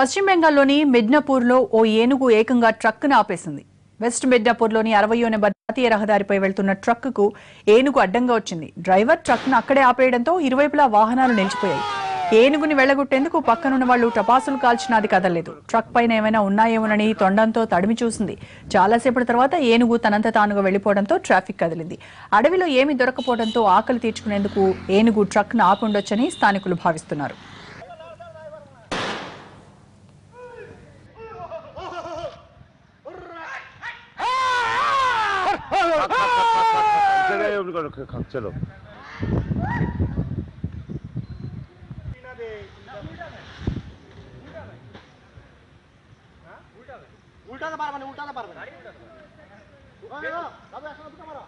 పశ్చిమ బెంగాల్లోని మిడ్నాపూర్లో ఓ ఏనుగు ఏకంగా ట్రక్కును ఆపేసింది. వెస్ట్ మిడ్నాపూర్లోని అరవయో నెంబర్ జాతీయ రహదారిపై వెళ్తున్న ట్రక్కుకు ఏనుగు అడ్డంగా వచ్చింది. డ్రైవర్ ట్రక్ను అక్కడే ఆపేయడంతో ఇరువైపులా వాహనాలు నిలిచిపోయాయి. ఏనుగుని వెళ్ళగొట్టేందుకు పక్కనున్న వాళ్ళు టపాసులు కాల్చినది అది కదలలేదు. ట్రక్ పైన ఏమైనా ఉన్నాయేమోనని తొండంతో తడిమి చూసింది. చాలాసేపటి తర్వాత ఏనుగు తనంత తానుగా వెళ్ళిపోవడంతో ట్రాఫిక్ కదిలింది. అడవిలో ఏమీ దొరకపోవడంతో ఆకలి తీర్చుకునేందుకు ఏనుగు ట్రక్ను ఆపుండొచ్చని స్థానికులు భావిస్తున్నారు. চলো উল্টাতে পারবে না উল্টাতে পারবে না দাদা একসঙ্গে দুটো মারো